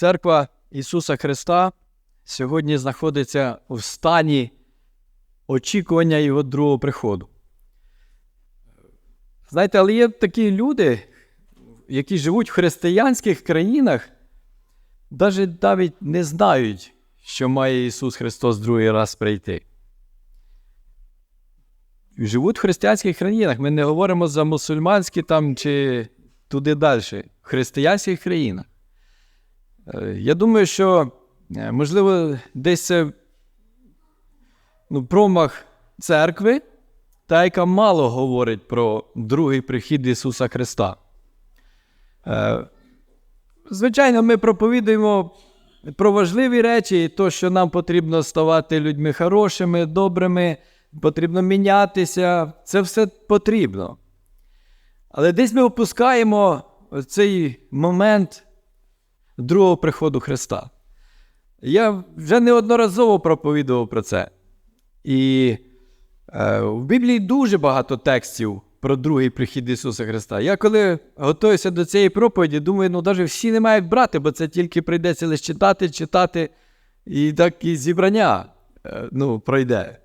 Церква Ісуса Христа сьогодні знаходиться в стані очікування Його другого приходу. Знаєте, але є такі люди, які живуть в християнських країнах, навіть навіть не знають, що має Ісус Христос другий раз прийти. Живуть в християнських країнах. Ми не говоримо за мусульманські там чи туди далі, в християнських країнах. Е, Я думаю, що, е, можливо, десь ну, промах церкви, та яка мало говорить про другий прихід Ісуса Христа. Е, Звичайно, ми проповідуємо про важливі речі, то, що нам потрібно ставати людьми хорошими, добрими, потрібно мінятися. Це все потрібно. Але десь ми опускаємо цей момент другого приходу Христа. Я вже неодноразово проповідував про це. І е, в Біблії дуже багато текстів про другий прихід Ісуса Христа. Я коли готуюся до цієї проповіді, думаю, ну навіть всі не мають брати, бо це тільки прийдеться лише читати, читати, і так і зібрання е, ну, пройде.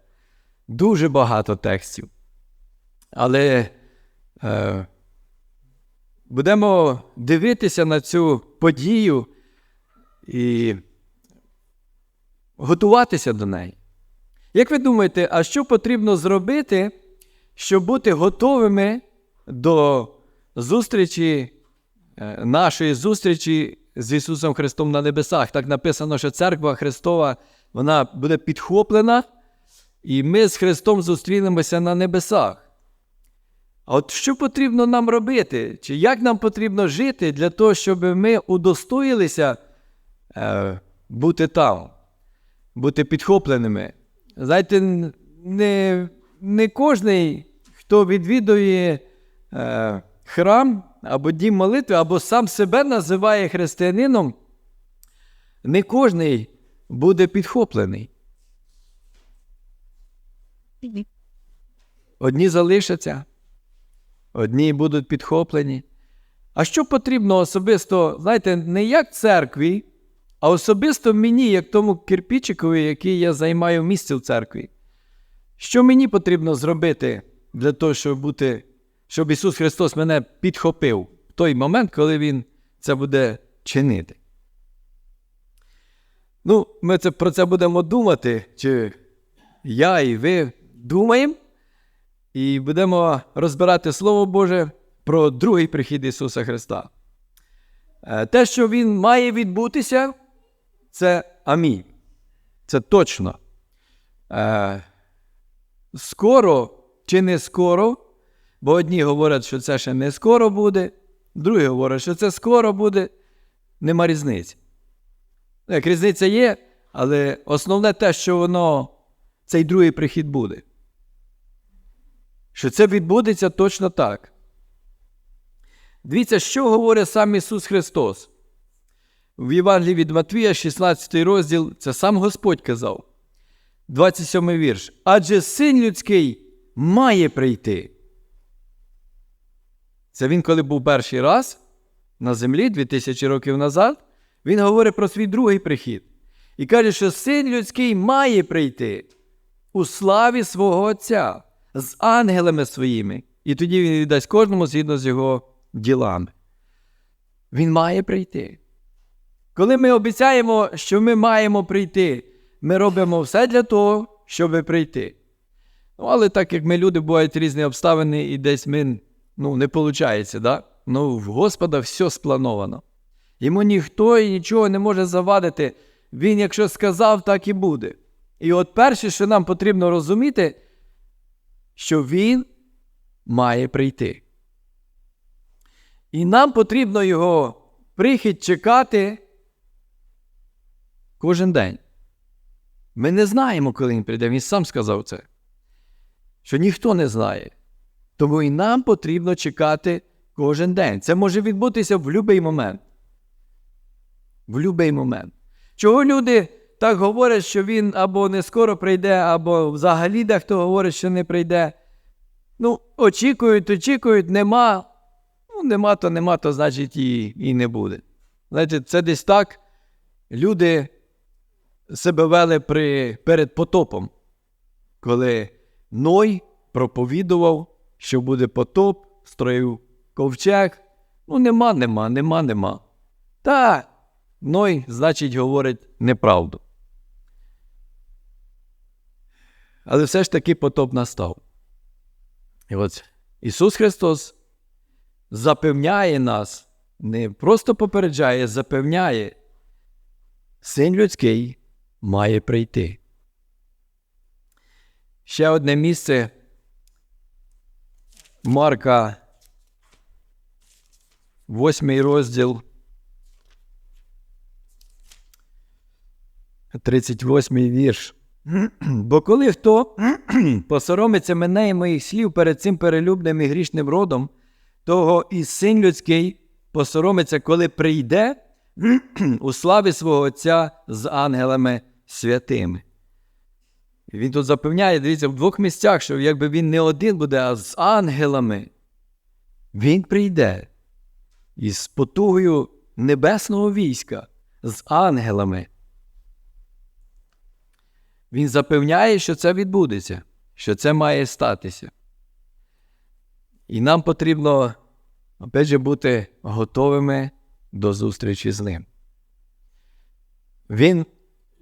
Дуже багато текстів. Але е, будемо дивитися на цю подію і готуватися до неї. Як ви думаєте, а що потрібно зробити, щоб бути готовими до зустрічі, е, нашої зустрічі з Ісусом Христом на небесах? Так написано, що церква Христова вона буде підхоплена, і ми з Христом зустрінемося на небесах. А от що потрібно нам робити? Чи як нам потрібно жити для того, щоб ми удостоїлися е, бути там, бути підхопленими? Знаєте, не не кожний, хто відвідує е, храм або дім молитви, або сам себе називає християнином, не кожний буде підхоплений. Одні залишаться, одні будуть підхоплені. А що потрібно особисто, знаєте, не як церкві, а особисто мені, як тому кирпічикові, який я займаю місце в церкві. Що мені потрібно зробити для того, щоб бути, щоб Ісус Христос мене підхопив в той момент, коли Він це буде чинити? Ну, ми це, про це будемо думати, чи я і ви думаємо, і будемо розбирати Слово Боже про другий прихід Ісуса Христа. Е, Те, що Він має відбутися, це амінь. Це точно. Е, скоро чи не скоро, бо одні говорять, що це ще не скоро буде, другі говорять, що це скоро буде, нема різниці. Як різниця є, але основне те, що воно, цей другий прихід буде. Що це відбудеться точно так. Дивіться, що говорить сам Ісус Христос. В Євангелії від Матвія, 16 розділ, це сам Господь казав. 27 вірш. Адже син людський має прийти. Це він, коли був перший раз на землі 2000 років назад, він говорить про свій другий прихід. І каже, що син людський має прийти у славі свого Отця з ангелами своїми. І тоді він віддасть кожному згідно з його ділами. Він має прийти. Коли ми обіцяємо, що ми маємо прийти, ми робимо все для того, щоб прийти. Ну, але так як ми люди, бувають різні обставини, і десь ми ну, не виходить, да? ну, в Господа все сплановано. Йому ніхто і нічого не може завадити. Він, якщо сказав, так і буде. І от перше, що нам потрібно розуміти, що Він має прийти. І нам потрібно його прихід чекати кожен день. Ми не знаємо, коли він прийде. Він сам сказав це. Що ніхто не знає. Тому і нам потрібно чекати кожен день. Це може відбутися в будь-який момент. В будь-який момент. Чого люди так говорять, що він або не скоро прийде, або взагалі дехто говорить, що не прийде. Ну, очікують, очікують, нема. Ну, нема, то нема, то значить і і не буде. Знаєте, це десь так, люди себе вели при, перед потопом, коли Ной проповідував, що буде потоп, строїв ковчег. Ну, нема, нема, нема, нема. Та Ной, значить, говорить неправду. Але все ж таки потоп настав. І от Ісус Христос запевняє нас, не просто попереджає, запевняє, Син людський має прийти. Ще одне місце Марка, восьмий розділ, 38 вірш. Бо коли хто посоромиться мене і моїх слів перед цим перелюбним і грішним родом, того і син людський посоромиться, коли прийде у славі свого Отця з ангелами святими. Він тут запевняє, дивіться, в двох місцях, що якби він не один буде, а з ангелами, він прийде із потугою небесного війська, з ангелами. Він запевняє, що це відбудеться, що це має статися. І нам потрібно, опять же, бути готовими до зустрічі з ним. Він,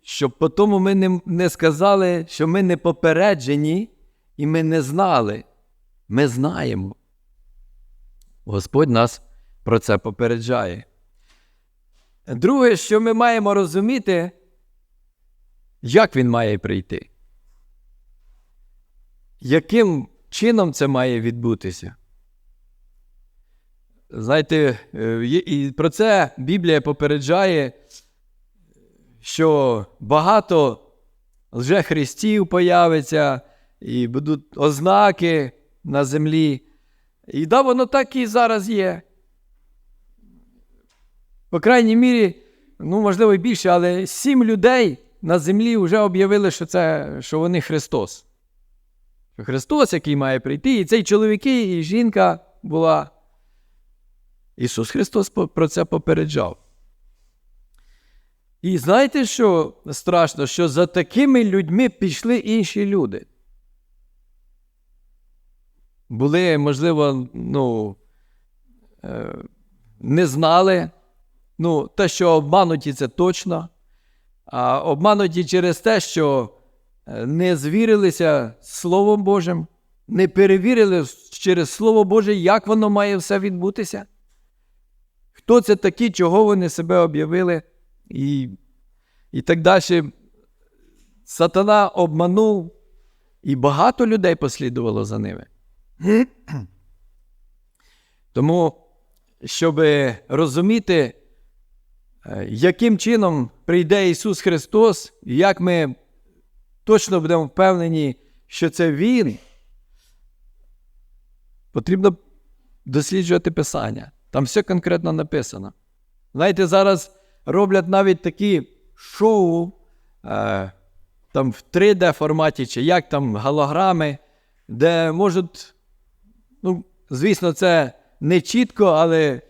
щоб по тому ми не, не сказали, що ми не попереджені і ми не знали. Ми знаємо. Господь нас про це попереджає. Друге, що ми маємо розуміти, як він має прийти? Яким чином це має відбутися? Знаєте, е, і про це Біблія попереджає, що багато лжехристів появиться, і будуть ознаки на землі. І да, воно так і зараз є. По крайній мірі, ну, можливо, і більше, але сім людей на землі вже об'явили, що це, що вони Христос. Христос, який має прийти, і цей чоловіки, і жінка була. Ісус Христос про це попереджав. І знаєте, що страшно, що за такими людьми пішли інші люди. Були, можливо, ну, е, не знали. Ну, те, що обмануті, це точно. А обмануті через те, що е, не звірилися Словом Божим, не перевірили через Слово Боже, як воно має все відбутися. Хто це такі, чого вони себе об'явили, і, і так далі. Сатана обманув, і багато людей послідувало за ними. Тому, щоб розуміти, яким чином прийде Ісус Христос, і як ми точно будемо впевнені, що це Він, потрібно досліджувати Писання. Там все конкретно написано. Знаєте, зараз роблять навіть такі шоу е, там в 3D форматі, чи як там голограми, де можуть, ну, звісно, це не чітко, але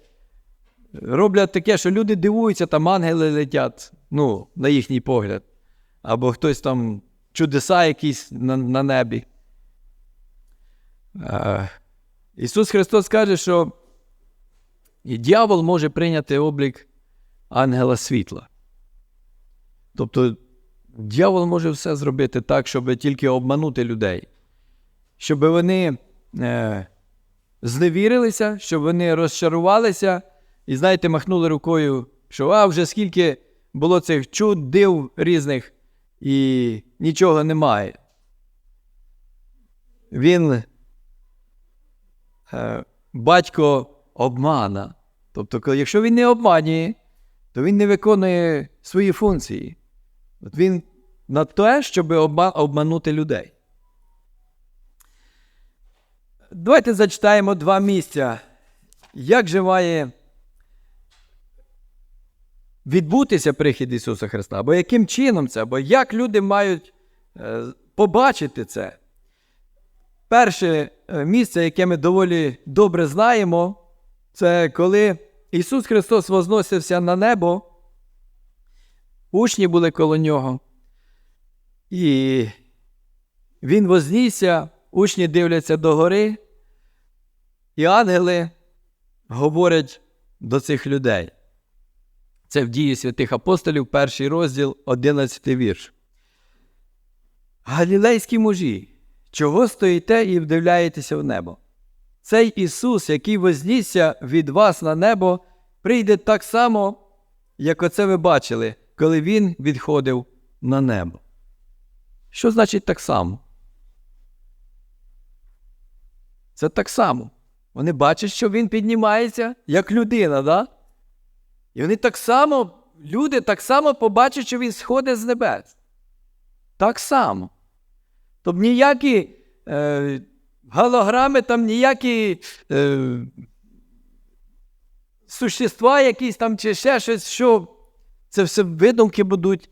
роблять таке, що люди дивуються, там ангели летять, ну, на їхній погляд. Або хтось там чудеса якісь на, на небі. Е, Ісус Христос каже, що і дьявол може прийняти облік ангела світла. Тобто, дьявол може все зробити так, щоб тільки обманути людей, щоб вони е, зневірилися, щоб вони розчарувалися і, знаєте, махнули рукою, що а вже скільки було цих чуд, див різних, і нічого немає. Він е, батько обмана. Тобто, якщо він не обманює, то він не виконує свої функції. От він на те, щоб обма- обманути людей. Давайте зачитаємо два місця. Як же має відбутися прихід Ісуса Христа? Або яким чином це, або як люди мають е, побачити це? Перше е, місце, яке ми доволі добре знаємо, це коли Ісус Христос возносився на небо, учні були коло нього. І він вознісся, учні дивляться догори, і ангели говорять до цих людей. Це в дії святих апостолів, перший розділ, 11 вірш. Галілейські мужі, чого стоїте і вдивляєтеся в небо? Цей Ісус, який вознісся від вас на небо, прийде так само, як оце ви бачили, коли Він відходив на небо. Що значить так само? Це так само. Вони бачать, що він піднімається як людина, да? І вони так само, люди так само побачать, що він сходить з небес. Так само. Тобто ніякі е, голограми, там ніякі е, существа якісь там чи ще щось, що це все видумки будуть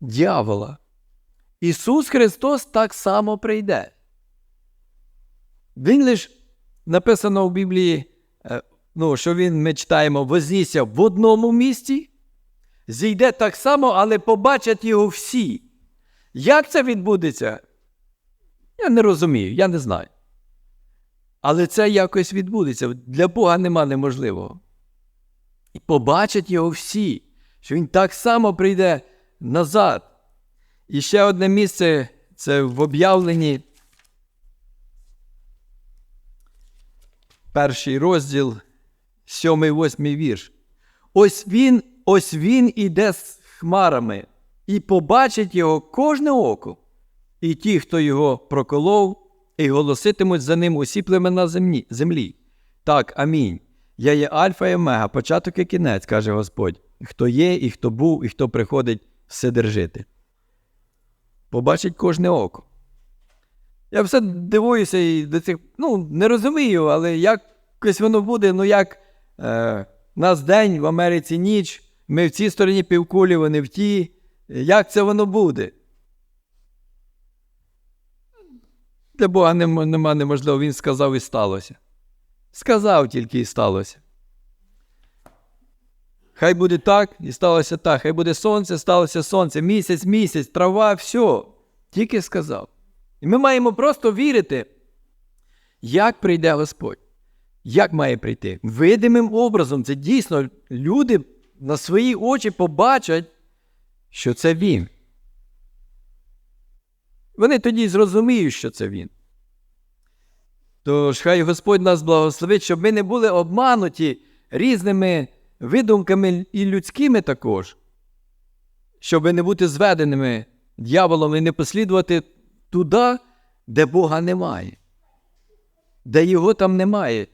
дьявола. Ісус Христос так само прийде. Він лише написано в Біблії, ну, що він, ми читаємо, вознісся в одному місці, зійде так само, але побачать його всі. Як це відбудеться? Я не розумію, я не знаю. Але це якось відбудеться. Для Бога нема неможливого. І побачать його всі, що він так само прийде назад. І ще одне місце це в об'явленні. Перший розділ, сьомий, восьмий вірш. Ось він, ось він іде з хмарами, і побачить його кожне око, і ті, хто його проколов, і голоситимуть за ним усі племена землі. землі. Так, амінь. Я є Альфа і Омега, початок і кінець, каже Господь. Хто є, і хто був, і хто приходить вседержити. Побачить кожне око. Я все дивуюся і до цих, ну, не розумію, але якось воно буде, ну як е, нас день в Америці ніч, ми в цій стороні півкулі, вони в тій. Як це воно буде? Для Бога нема, неможливо, він сказав і сталося. Сказав тільки і сталося. Хай буде так, і сталося так. Хай буде сонце, сталося сонце, місяць, місяць, трава, все. Тільки сказав. І ми маємо просто вірити, як прийде Господь. Як має прийти? Видимим образом. Це дійсно люди на свої очі побачать, що це Він. Вони тоді зрозуміють, що це Він. Тож хай Господь нас благословить, щоб ми не були обмануті різними видумками і людськими також, щоб не бути зведеними дьяволом і не послідувати туди, де Бога немає, де Його там немає.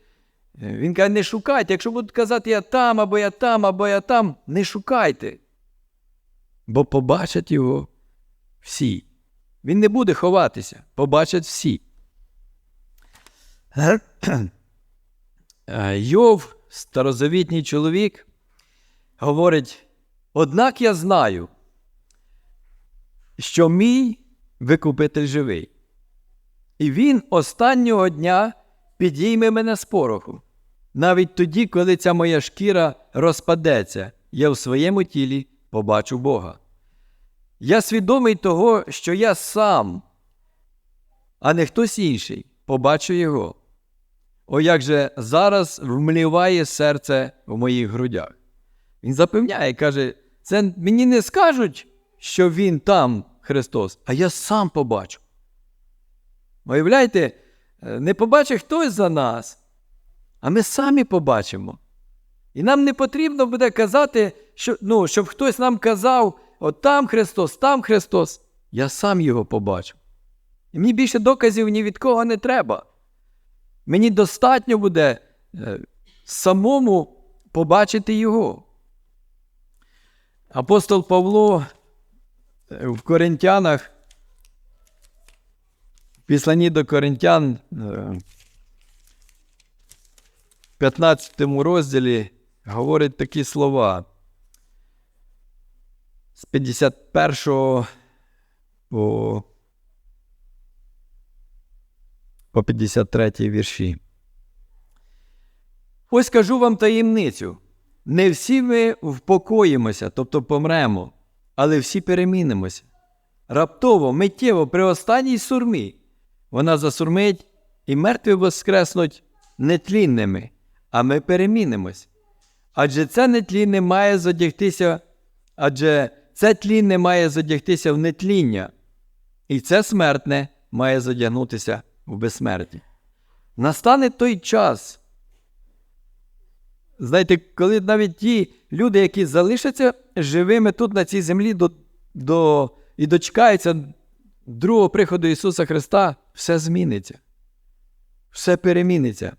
Він каже, не шукайте. Якщо будуть казати, я там, або я там, або я там, не шукайте. Бо побачать його всі. Він не буде ховатися, побачать всі. Е, Йов, старозавітній чоловік, говорить: однак я знаю, що мій викупитель живий, і він останнього дня підійме мене з пороху. Навіть тоді, коли ця моя шкіра розпадеться, я в своєму тілі побачу Бога. Я свідомий того, що я сам, а не хтось інший, побачу Його. О, як же зараз вмліває серце в моїх грудях. Він запевняє, каже, це мені не скажуть, що Він там, Христос, а я сам побачу. Уявляєте, не побачить хтось за нас, а ми самі побачимо. І нам не потрібно буде казати, що, ну, щоб хтось нам казав, от там Христос, там Христос. Я сам його побачу. І мені більше доказів ні від кого не треба. Мені достатньо буде е, самому побачити його. Апостол Павло е, в Коринтянах, в післанні до Коринтян, е, в 15 розділі говорить такі слова. З 51 по по 53 вірші. Ось кажу вам таємницю. не всі ми впокоїмося, тобто помремо, але всі перемінимося. Раптово, миттєво, при останній сурмі, вона засурмить і мертві воскреснуть нетлінними, а ми перемінимось. Адже це нетлінне має задягтися, адже це тлінне має задягтися в нетління, і це смертне має задягнутися в безсмерті. Настане той час. Знаєте, коли навіть ті люди, які залишаться живими тут на цій землі до, до, і дочекаються другого приходу Ісуса Христа, все зміниться. Все переміниться.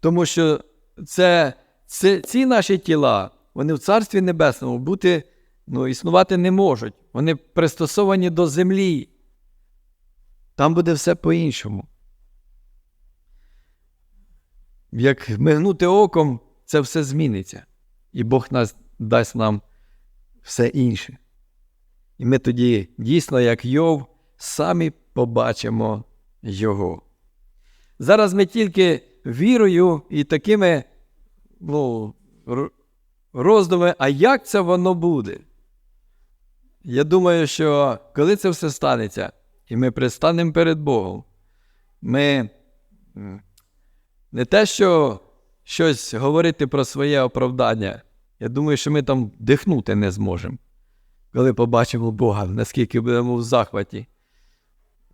Тому що це, це, ці наші тіла, вони в Царстві Небесному бути, ну, існувати не можуть. Вони пристосовані до землі. Там буде все по-іншому. Як мигнути оком, це все зміниться. І Бог нас дасть нам все інше. І ми тоді, дійсно, як Йов, самі побачимо Його. Зараз ми тільки вірою і такими ну, роздуми, а як це воно буде? Я думаю, що коли це все станеться, і ми пристанемо перед Богом, ми не те, що щось говорити про своє оправдання. Я думаю, що ми там дихнути не зможемо, коли побачимо Бога, наскільки будемо в захваті.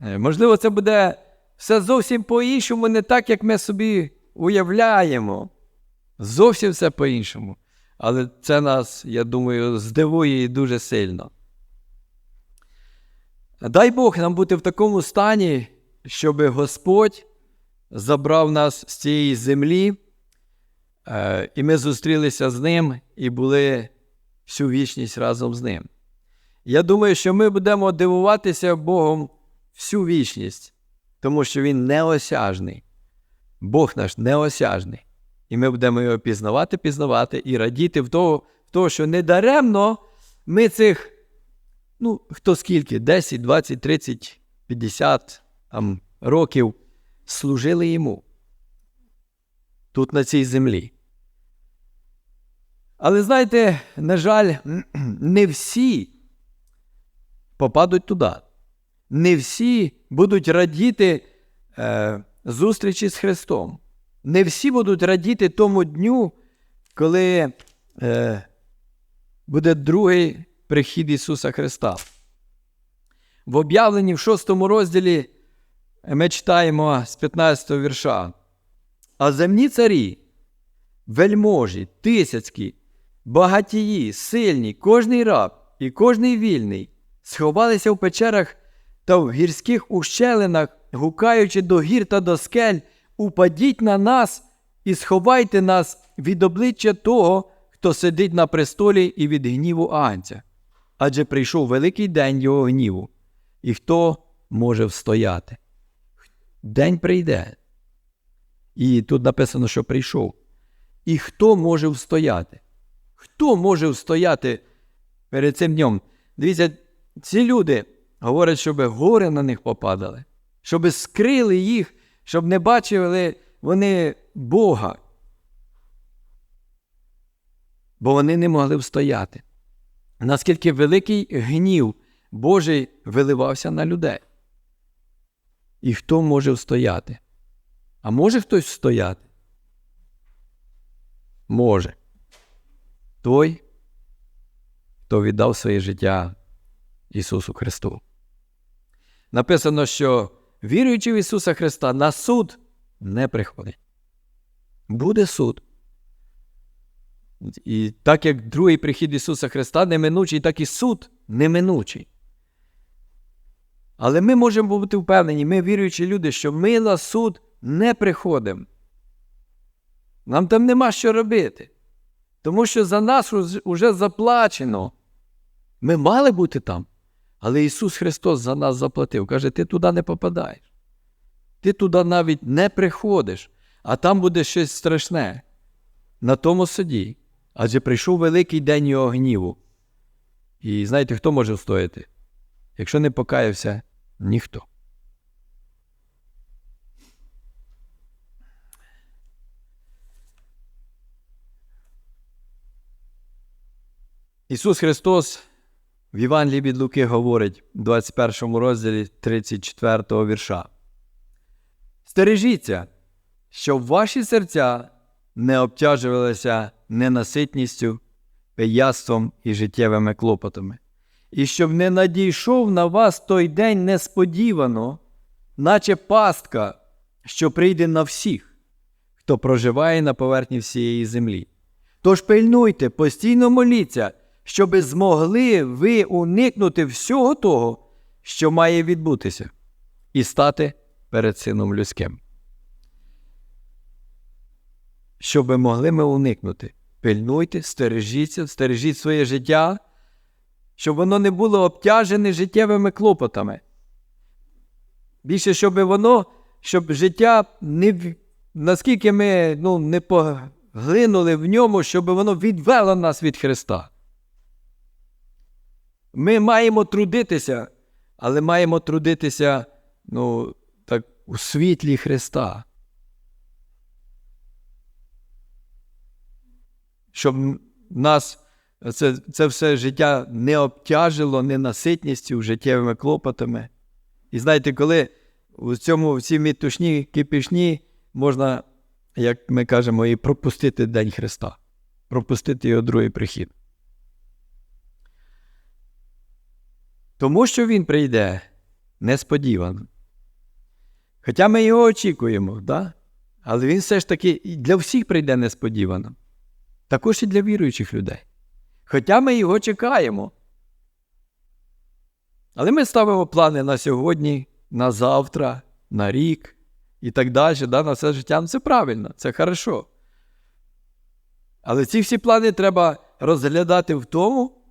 Е, можливо, це буде все зовсім по-іншому, не так, як ми собі уявляємо. Зовсім все по-іншому. Але це нас, я думаю, здивує дуже сильно. Дай Бог нам бути в такому стані, щоб Господь забрав нас з цієї землі, е, і ми зустрілися з Ним і були всю вічність разом з Ним. Я думаю, що ми будемо дивуватися Богом всю вічність, тому що Він неосяжний. Бог наш неосяжний. І ми будемо його пізнавати, пізнавати і радіти в того, в того що недаремно ми цих, ну, хто скільки, 10, 20, 30, 50 там, років служили йому тут, на цій землі. Але знаєте, на жаль, не всі попадуть туди. Не всі будуть радіти е, зустрічі з Христом. Не всі будуть радіти тому дню, коли е, буде другий прихід Ісуса Христа. В об'явленні в шостому розділі ми читаємо з 15 вірша. А земні царі, вельможі, тисяцькі, багатії, сильні, кожний раб і кожний вільний, сховалися в печерах та в гірських ущелинах, гукаючи до гір та до скель, упадіть на нас і сховайте нас від обличчя того, хто сидить на престолі і від гніву Агнця. Адже прийшов великий день його гніву, і хто може встояти? День прийде. І тут написано, що прийшов. І хто може встояти? Хто може встояти перед цим днем? Дивіться, ці люди говорять, щоб гори на них попадали, щоб скрили їх, щоб не бачили вони Бога. Бо вони не могли встояти. Наскільки великий гнів Божий виливався на людей. І хто може встояти? А може хтось встояти? Може. Той, хто віддав своє життя Ісусу Христу. Написано, що віруючи в Ісуса Христа на суд не приходить. Буде суд. І так як другий прихід Ісуса Христа неминучий, так і суд неминучий. Але ми можемо бути впевнені, ми віруючі люди, що ми на суд не приходимо. Нам там нема що робити. Тому що за нас вже заплачено. Ми мали бути там. Але Ісус Христос за нас заплатив. Каже, ти туди не попадаєш. Ти туди навіть не приходиш, а там буде щось страшне. На тому суді. Адже прийшов великий день його гніву. І знаєте, хто може встояти? Якщо не покаявся, ніхто. Ісус Христос в Євангелії від Луки говорить в 21 розділі 34 вірша. Стережіться, щоб ваші серця не обтяжувалися ненаситністю, пияцтвом і життєвими клопотами, і щоб не надійшов на вас той день несподівано, наче пастка, що прийде на всіх, хто проживає на поверхні всієї землі. Тож пильнуйте, постійно моліться, щоби змогли ви уникнути всього того, що має відбутися, і стати перед Сином Людським. Щоби могли ми уникнути. Пильнуйте, стережіться, стережіть своє життя, щоб воно не було обтяжене життєвими клопотами. Більше, щоб воно, щоб життя не наскільки ми ну, не поглинули в ньому, щоб воно відвело нас від Христа. Ми маємо трудитися, але маємо трудитися ну, так, у світлі Христа. Щоб нас це, це все життя не обтяжило ненаситністю, життєвими клопотами. І знаєте, коли у цьому в цій мітушні кипішні можна, як ми кажемо, і пропустити День Христа, пропустити його другий прихід. Тому що Він прийде несподівано. Хоча ми його очікуємо, да? але він все ж таки для всіх прийде несподівано. Також і для віруючих людей. Хоча ми його чекаємо. Але ми ставимо плани на сьогодні, на завтра, на рік і так далі, да, на все життя. Ну, це правильно, це хорошо. Але ці всі плани треба розглядати в тому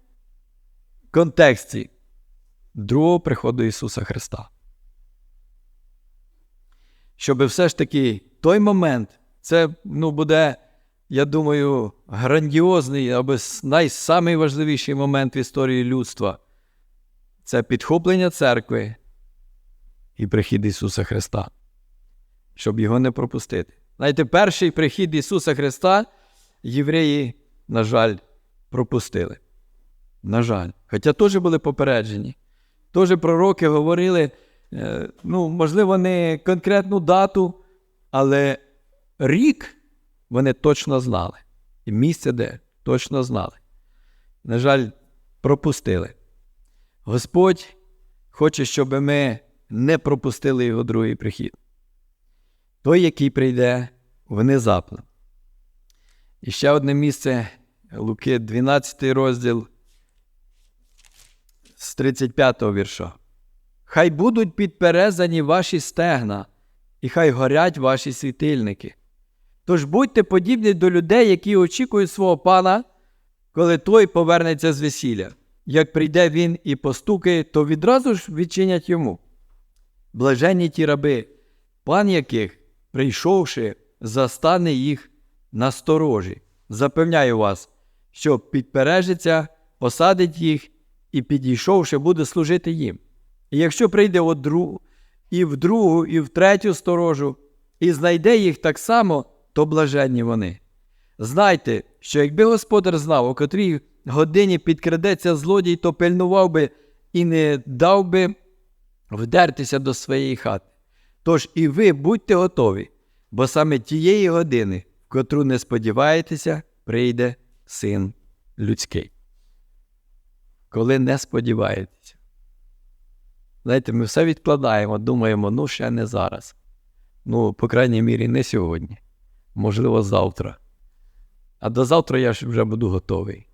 контексті другого приходу Ісуса Христа. Щоб все ж таки той момент, це ну, буде, я думаю, грандіозний або найважливіший момент в історії людства. Це підхоплення церкви і прихід Ісуса Христа, щоб його не пропустити. Знаєте, перший прихід Ісуса Христа євреї, на жаль, пропустили. На жаль. Хоча теж були попереджені. Теж пророки говорили, е, ну, можливо, не конкретну дату, але рік вони точно знали. І місце, де точно знали. На жаль, пропустили. Господь хоче, щоб ми не пропустили його другий прихід. Той, який прийде внезапно. І ще одне місце Луки, 12 розділ з 35 вірша. Хай будуть підперезані ваші стегна, і хай горять ваші світильники. Тож будьте подібні до людей, які очікують свого пана, коли той повернеться з весілля. Як прийде він і постукає, то відразу ж відчинять йому. Блаженні ті раби, пан яких, прийшовши, застане їх на сторожі. Запевняю вас, що підпережиться, посадить їх і, підійшовши, буде служити їм. І якщо прийде от друг, і в другу, і в третю сторожу, і знайде їх так само, то блаженні вони. Знайте, що якби господар знав, у котрій годині підкрадеться злодій, то пильнував би і не дав би вдертися до своєї хати. Тож і ви будьте готові, бо саме тієї години, в котру не сподіваєтеся, прийде син людський. Коли не сподіваєтеся. Знаєте, ми все відкладаємо, думаємо, ну ще не зараз. Ну, по крайній мірі, не сьогодні. Можливо, завтра. А до завтра я вже буду готовий.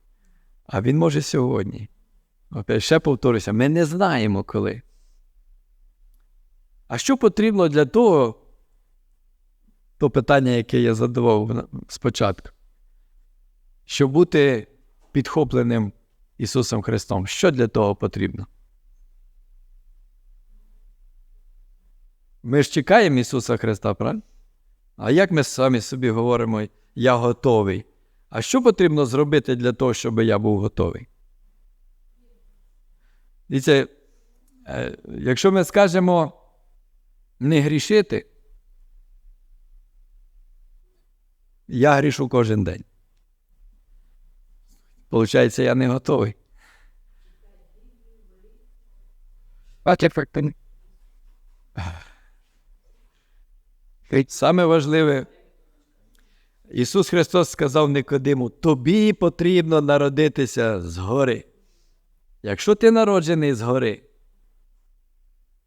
А він може сьогодні. Опять ще повторюся, ми не знаємо коли. А що потрібно для того, то питання, яке я задавав спочатку, щоб бути підхопленим Ісусом Христом? Що для того потрібно? Ми ж чекаємо Ісуса Христа, правильно? А як ми самі собі говоримо, я готовий? А що потрібно зробити для того, щоб я був готовий? Дивіться, е, якщо ми скажемо не грішити, я грішу кожен день. Получається, я не готовий. Саме важливе, Ісус Христос сказав Никодиму, тобі потрібно народитися згори. Якщо ти народжений згори,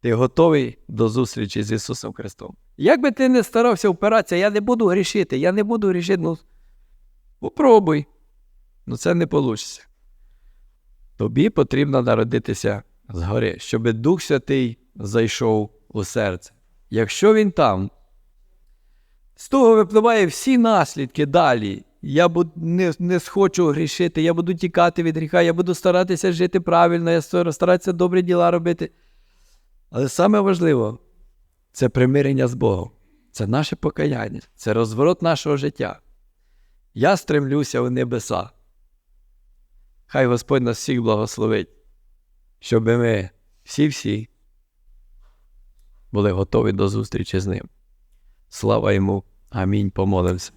ти готовий до зустрічі з Ісусом Христом. Як би ти не старався впиратися, я не буду грішити, я не буду грішити, ну попробуй. Ну це не вийде. Тобі потрібно народитися згори, щоб Дух Святий зайшов у серце. Якщо він там, з того випливає всі наслідки далі. Я буду, не, не схочу грішити, я буду тікати від гріха, я буду старатися жити правильно, я старатися добрі діла робити. Але саме важливо це примирення з Богом, це наше покаяння, це розворот нашого життя. Я стремлюся у небеса. Хай Господь нас всіх благословить, щоб ми всі-всі були готові до зустрічі з ним. Слава йому. Амінь. Помолимося.